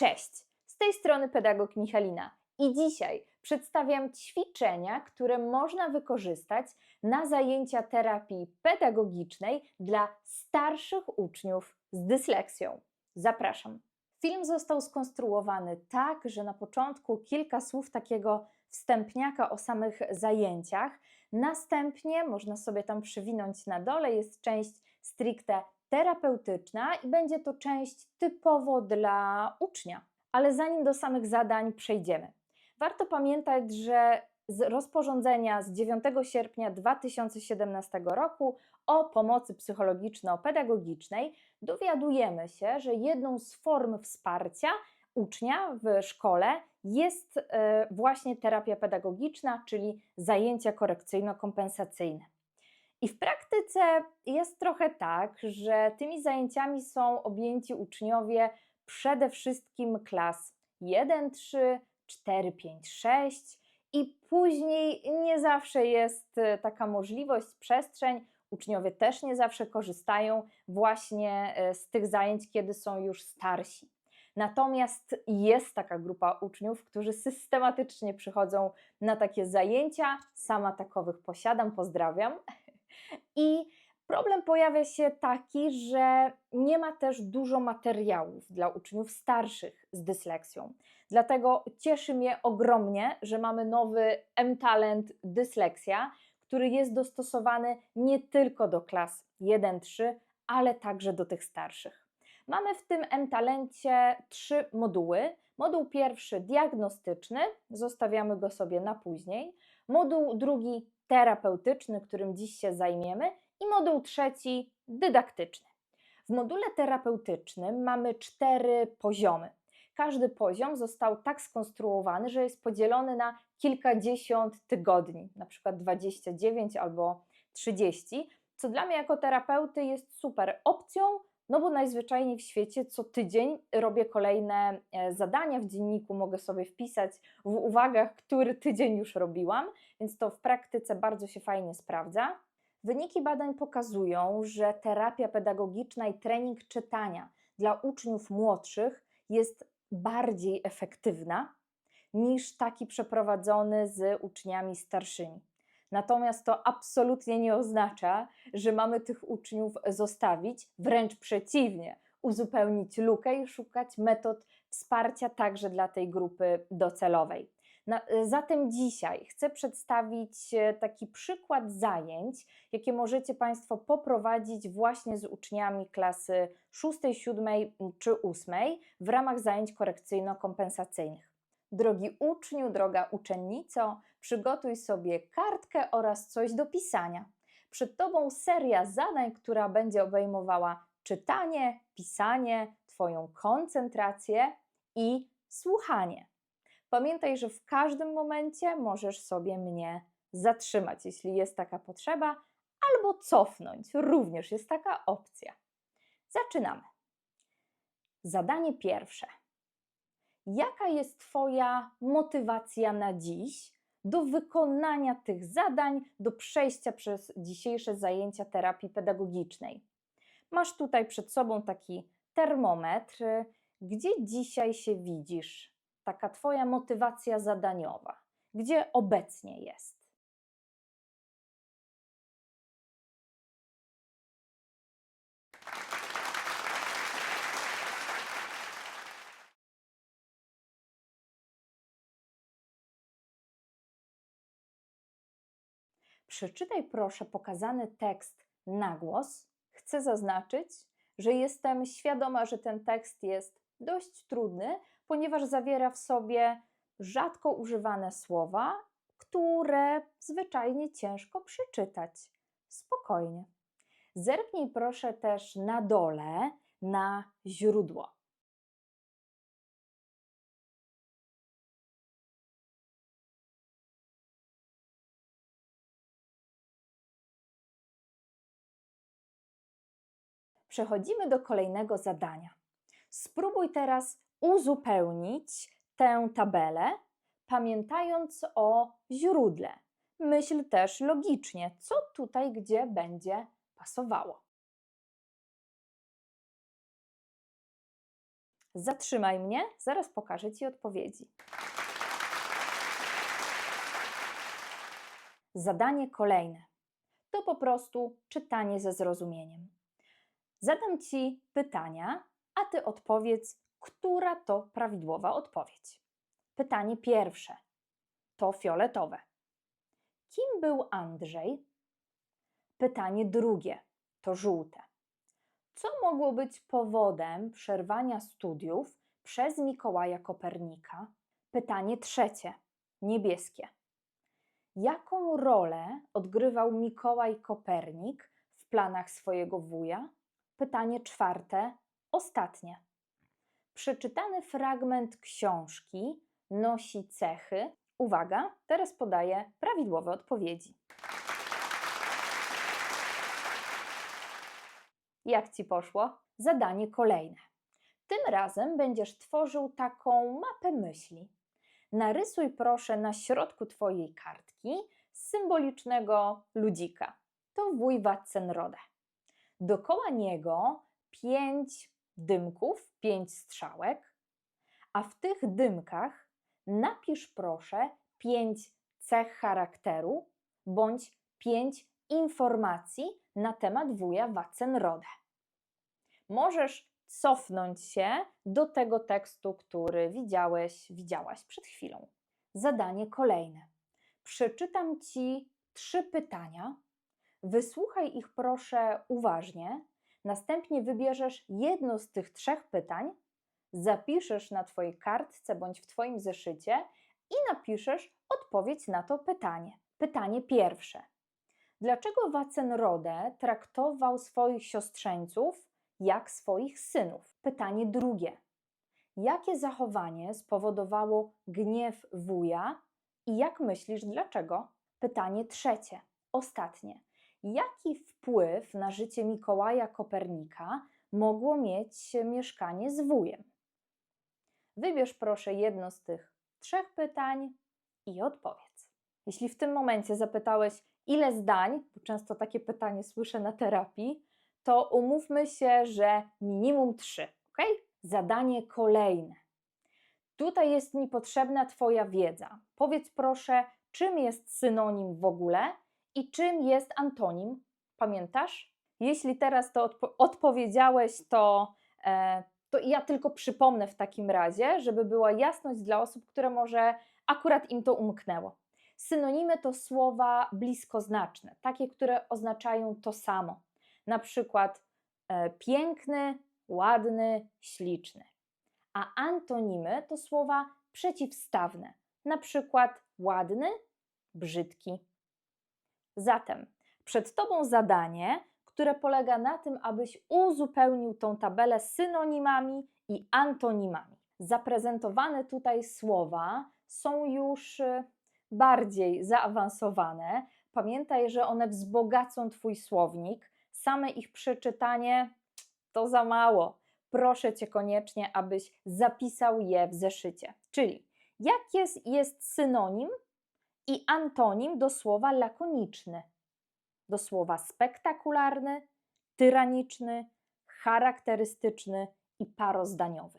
Cześć, z tej strony pedagog Michalina i dzisiaj przedstawiam ćwiczenia, które można wykorzystać na zajęcia terapii pedagogicznej dla starszych uczniów z dysleksją. Zapraszam. Film został skonstruowany tak, że na początku kilka słów takiego wstępniaka o samych zajęciach, następnie można sobie tam przywinąć na dole, jest część stricte terapeutyczna i będzie to część typowo dla ucznia. Ale zanim do samych zadań przejdziemy, warto pamiętać, że z rozporządzenia z 9 sierpnia 2017 roku o pomocy psychologiczno-pedagogicznej dowiadujemy się, że jedną z form wsparcia ucznia w szkole jest e, właśnie terapia pedagogiczna, czyli zajęcia korekcyjno-kompensacyjne. I w praktyce jest trochę tak, że tymi zajęciami są objęci uczniowie przede wszystkim klas 1, 3, 4, 5, 6 i później nie zawsze jest e, taka możliwość, przestrzeń. Uczniowie też nie zawsze korzystają właśnie e, z tych zajęć, kiedy są już starsi. Natomiast jest taka grupa uczniów, którzy systematycznie przychodzą na takie zajęcia. Sama takowych posiadam, pozdrawiam. I problem pojawia się taki, że nie ma też dużo materiałów dla uczniów starszych z dysleksją. Dlatego cieszy mnie ogromnie, że mamy nowy M-Talent Dysleksja, który jest dostosowany nie tylko do klas 1-3, ale także do tych starszych. Mamy w tym M-Talencie trzy moduły. Moduł pierwszy diagnostyczny, zostawiamy go sobie na później. Moduł drugi terapeutyczny, którym dziś się zajmiemy, i moduł trzeci dydaktyczny. W module terapeutycznym mamy cztery poziomy. Każdy poziom został tak skonstruowany, że jest podzielony na kilkadziesiąt tygodni, na przykład 29 albo 30, co dla mnie jako terapeuty jest super opcją, no bo najzwyczajniej w świecie co tydzień robię kolejne e, zadania w dzienniku, mogę sobie wpisać w uwagach, który tydzień już robiłam, więc to w praktyce bardzo się fajnie sprawdza. Wyniki badań pokazują, że terapia pedagogiczna i trening czytania dla uczniów młodszych jest bardziej efektywna niż taki przeprowadzony z uczniami starszymi. Natomiast to absolutnie nie oznacza, że mamy tych uczniów zostawić, wręcz przeciwnie, uzupełnić lukę i szukać metod wsparcia także dla tej grupy docelowej. Na, zatem dzisiaj chcę przedstawić e, taki przykład zajęć, jakie możecie Państwo poprowadzić właśnie z uczniami klasy 6, 7 czy 8 w ramach zajęć korekcyjno-kompensacyjnych. Drogi uczniu, droga uczennico, przygotuj sobie kartkę oraz coś do pisania. Przed Tobą seria zadań, która będzie obejmowała czytanie, pisanie, Twoją koncentrację i słuchanie. Pamiętaj, że w każdym momencie możesz sobie mnie zatrzymać, jeśli jest taka potrzeba, albo cofnąć. Również jest taka opcja. Zaczynamy. Zadanie pierwsze. Jaka jest Twoja motywacja na dziś do wykonania tych zadań, do przejścia przez dzisiejsze zajęcia terapii pedagogicznej? Masz tutaj przed sobą taki termometr. Gdzie dzisiaj się widzisz? Taka Twoja motywacja zadaniowa. Gdzie obecnie jest? Przeczytaj proszę pokazany tekst na głos. Chcę zaznaczyć, że jestem świadoma, że ten tekst jest dość trudny, ponieważ zawiera w sobie rzadko używane słowa, które zwyczajnie ciężko przeczytać. Spokojnie. Zerknij proszę też na dole na źródło. Przechodzimy do kolejnego zadania. Spróbuj teraz uzupełnić tę tabelę, pamiętając o źródle. Myśl też logicznie, co tutaj gdzie będzie pasowało. Zatrzymaj mnie, zaraz pokażę Ci odpowiedzi. Zadanie kolejne to po prostu czytanie ze zrozumieniem. Zadam Ci pytania, a Ty odpowiedz, która to prawidłowa odpowiedź. Pytanie pierwsze to fioletowe. Kim był Andrzej? Pytanie drugie to żółte. Co mogło być powodem przerwania studiów przez Mikołaja Kopernika? Pytanie trzecie niebieskie. Jaką rolę odgrywał Mikołaj Kopernik w planach swojego wuja? Pytanie czwarte, ostatnie. Przeczytany fragment książki nosi cechy. Uwaga, teraz podaję prawidłowe odpowiedzi. Jak ci poszło? Zadanie kolejne. Tym razem będziesz tworzył taką mapę myśli. Narysuj proszę na środku Twojej kartki symbolicznego ludzika. To wuj Watzenrodę. Dokoła niego pięć dymków, pięć strzałek, a w tych dymkach napisz proszę pięć cech charakteru bądź pięć informacji na temat wuja Watzenrodę. Możesz cofnąć się do tego tekstu, który widziałeś, widziałaś przed chwilą. Zadanie kolejne. Przeczytam Ci trzy pytania. Wysłuchaj ich proszę uważnie. Następnie wybierzesz jedno z tych trzech pytań, zapiszesz na Twojej kartce bądź w Twoim zeszycie i napiszesz odpowiedź na to pytanie. Pytanie pierwsze. Dlaczego Wacenrodę traktował swoich siostrzeńców jak swoich synów? Pytanie drugie. Jakie zachowanie spowodowało gniew wuja i jak myślisz dlaczego? Pytanie trzecie, ostatnie. Jaki wpływ na życie Mikołaja Kopernika mogło mieć mieszkanie z wujem? Wybierz proszę jedno z tych trzech pytań i odpowiedz. Jeśli w tym momencie zapytałeś, ile zdań, bo często takie pytanie słyszę na terapii, to umówmy się, że minimum trzy, ok? Zadanie kolejne. Tutaj jest mi potrzebna Twoja wiedza. Powiedz proszę, czym jest synonim w ogóle i czym jest antonim. Pamiętasz? Jeśli teraz to odpo odpowiedziałeś, to, e, to ja tylko przypomnę w takim razie, żeby była jasność dla osób, które może akurat im to umknęło. Synonimy to słowa bliskoznaczne, takie, które oznaczają to samo. Na przykład e, piękny, ładny, śliczny. A antonimy to słowa przeciwstawne, na przykład ładny, brzydki. Zatem przed Tobą zadanie, które polega na tym, abyś uzupełnił tą tabelę synonimami i antonimami. Zaprezentowane tutaj słowa są już y, bardziej zaawansowane. Pamiętaj, że one wzbogacą Twój słownik. Same ich przeczytanie to za mało. Proszę Cię koniecznie, abyś zapisał je w zeszycie. Czyli jak jest, jest synonim i antonim do słowa lakoniczny, do słowa spektakularny, tyraniczny, charakterystyczny i parozdaniowy.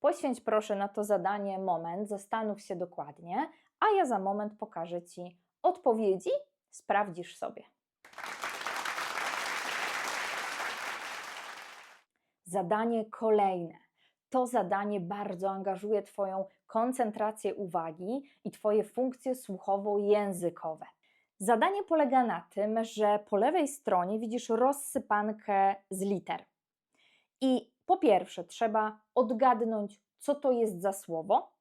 Poświęć proszę na to zadanie moment, zastanów się dokładnie, a ja za moment pokażę Ci odpowiedzi, sprawdzisz sobie. Zadanie kolejne. To zadanie bardzo angażuje Twoją koncentrację uwagi i Twoje funkcje słuchowo-językowe. Zadanie polega na tym, że po lewej stronie widzisz rozsypankę z liter. I po pierwsze, trzeba odgadnąć, co to jest za słowo,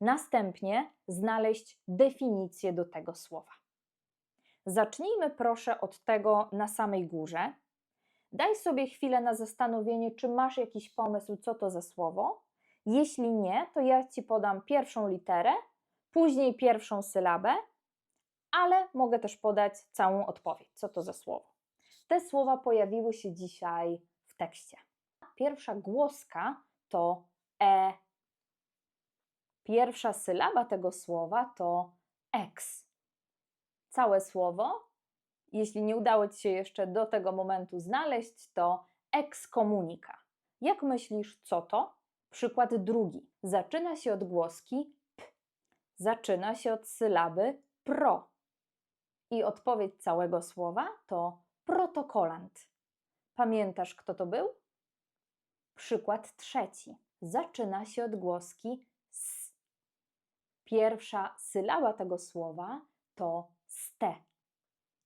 następnie znaleźć definicję do tego słowa. Zacznijmy proszę od tego na samej górze. Daj sobie chwilę na zastanowienie, czy masz jakiś pomysł, co to za słowo. Jeśli nie, to ja ci podam pierwszą literę, później pierwszą sylabę, ale mogę też podać całą odpowiedź, co to za słowo. Te słowa pojawiły się dzisiaj w tekście. Pierwsza głoska to e. Pierwsza sylaba tego słowa to ex. Całe słowo, jeśli nie udało Ci się jeszcze do tego momentu znaleźć, to ekskomunika. Jak myślisz, co to? Przykład drugi. Zaczyna się od głoski p. Zaczyna się od sylaby pro. I odpowiedź całego słowa to protokolant. Pamiętasz, kto to był? Przykład trzeci. Zaczyna się od głoski s. Pierwsza sylaba tego słowa to ste.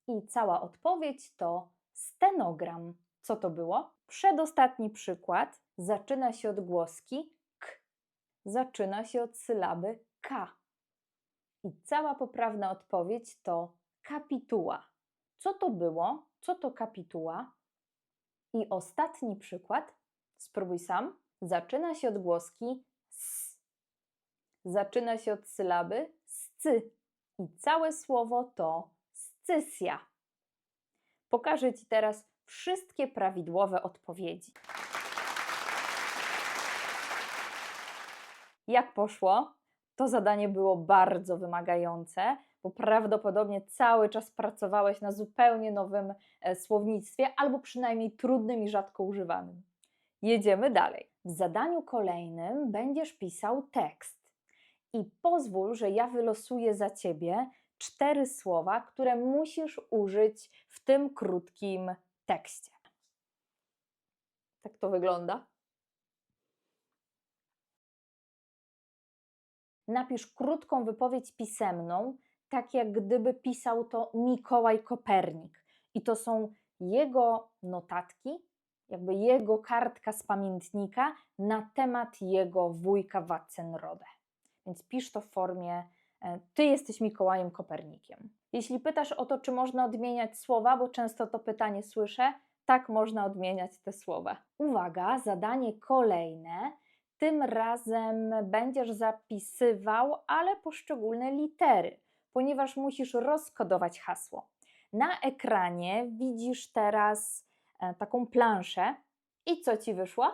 I cała odpowiedź to stenogram. Co to było? Przedostatni przykład zaczyna się od głoski k. Zaczyna się od sylaby k. I cała poprawna odpowiedź to kapituła. Co to było? Co to kapituła? I ostatni przykład, spróbuj sam, zaczyna się od głoski s. Zaczyna się od sylaby scy. I całe słowo to scysja. Pokażę Ci teraz wszystkie prawidłowe odpowiedzi. Jak poszło? To zadanie było bardzo wymagające, bo prawdopodobnie cały czas pracowałeś na zupełnie nowym e, słownictwie, albo przynajmniej trudnym i rzadko używanym. Jedziemy dalej. W zadaniu kolejnym będziesz pisał tekst. I pozwól, że ja wylosuję za ciebie cztery słowa, które musisz użyć w tym krótkim tekście. Tak to wygląda. Napisz krótką wypowiedź pisemną, tak jak gdyby pisał to Mikołaj Kopernik. I to są jego notatki, jakby jego kartka z pamiętnika na temat jego wujka Watzenrode. Więc pisz to w formie e, ty jesteś Mikołajem Kopernikiem. Jeśli pytasz o to, czy można odmieniać słowa, bo często to pytanie słyszę, tak można odmieniać te słowa. Uwaga, zadanie kolejne. Tym razem będziesz zapisywał, ale poszczególne litery, ponieważ musisz rozkodować hasło. Na ekranie widzisz teraz e, taką planszę. I co ci wyszło?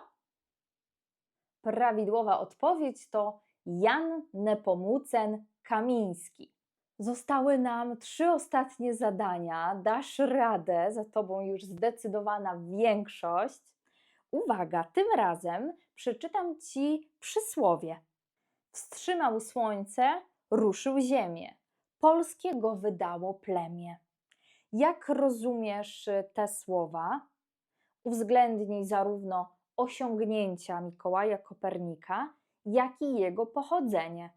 Prawidłowa odpowiedź to Jan Nepomucen Kamiński. Zostały nam trzy ostatnie zadania. Dasz radę, za tobą już zdecydowana większość. Uwaga, tym razem przeczytam ci przysłowie. Wstrzymał słońce, ruszył ziemię. Polskie go wydało plemię. Jak rozumiesz te słowa? Uwzględnij zarówno osiągnięcia Mikołaja Kopernika, jak i jego pochodzenie.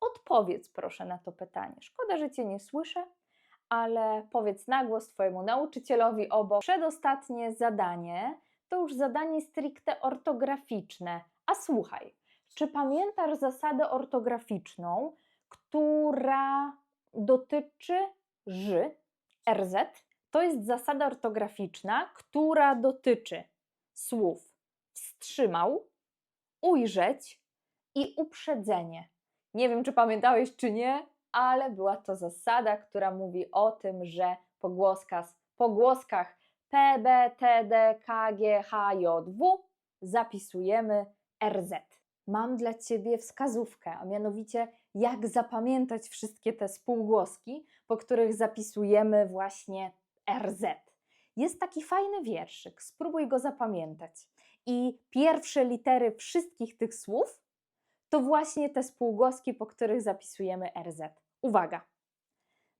Odpowiedz proszę na to pytanie. Szkoda, że cię nie słyszę, ale powiedz na głos twojemu nauczycielowi obok. Przedostatnie zadanie to już zadanie stricte ortograficzne. A słuchaj, czy pamiętasz zasadę ortograficzną, która dotyczy ży, RZ? To jest zasada ortograficzna, która dotyczy słów wstrzymał, ujrzeć i uprzedzenie. Nie wiem, czy pamiętałeś, czy nie, ale była to zasada, która mówi o tym, że pogłoskach, pogłoskach P, B, T, D, K, G, H, J, W zapisujemy RZ. Mam dla Ciebie wskazówkę, a mianowicie jak zapamiętać wszystkie te spółgłoski, po których zapisujemy właśnie RZ. Jest taki fajny wierszyk, spróbuj go zapamiętać. I pierwsze litery wszystkich tych słów to właśnie te spółgłoski, po których zapisujemy RZ. Uwaga!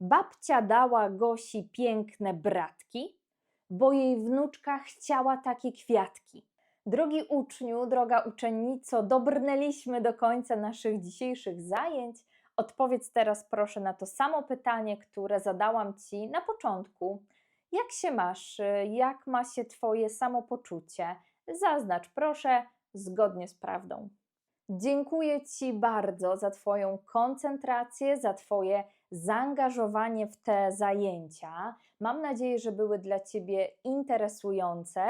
Babcia dała Gosi piękne bratki, bo jej wnuczka chciała takie kwiatki. Drogi uczniu, droga uczennico, dobrnęliśmy do końca naszych dzisiejszych zajęć. Odpowiedz teraz proszę na to samo pytanie, które zadałam Ci na początku. Jak się masz? Jak ma się Twoje samopoczucie? Zaznacz proszę zgodnie z prawdą. Dziękuję Ci bardzo za Twoją koncentrację, za Twoje zaangażowanie w te zajęcia. Mam nadzieję, że były dla Ciebie interesujące,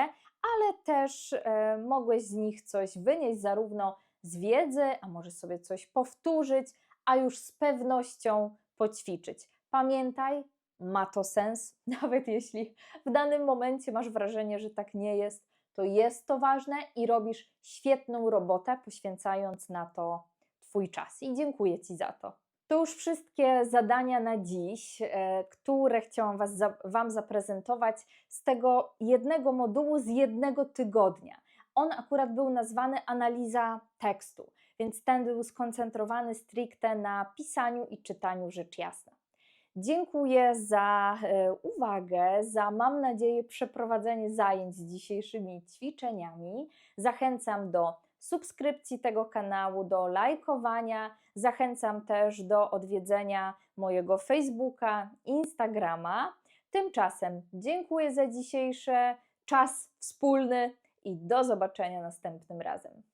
ale też e, mogłeś z nich coś wynieść, zarówno z wiedzy, a może sobie coś powtórzyć, a już z pewnością poćwiczyć. Pamiętaj, ma to sens, nawet jeśli w danym momencie masz wrażenie, że tak nie jest, to jest to ważne i robisz świetną robotę, poświęcając na to Twój czas. I dziękuję Ci za to. To już wszystkie zadania na dziś, e, które chciałam was, Wam zaprezentować z tego jednego modułu, z jednego tygodnia. on akurat był nazwany analiza tekstu, więc ten był skoncentrowany stricte na pisaniu i czytaniu rzecz jasna. Dziękuję za e, uwagę, za mam nadzieję przeprowadzenie zajęć z dzisiejszymi ćwiczeniami. Zachęcam do subskrypcji tego kanału, do lajkowania. Zachęcam też do odwiedzenia mojego Facebooka, Instagrama. Tymczasem dziękuję za dzisiejszy czas wspólny i do zobaczenia następnym razem.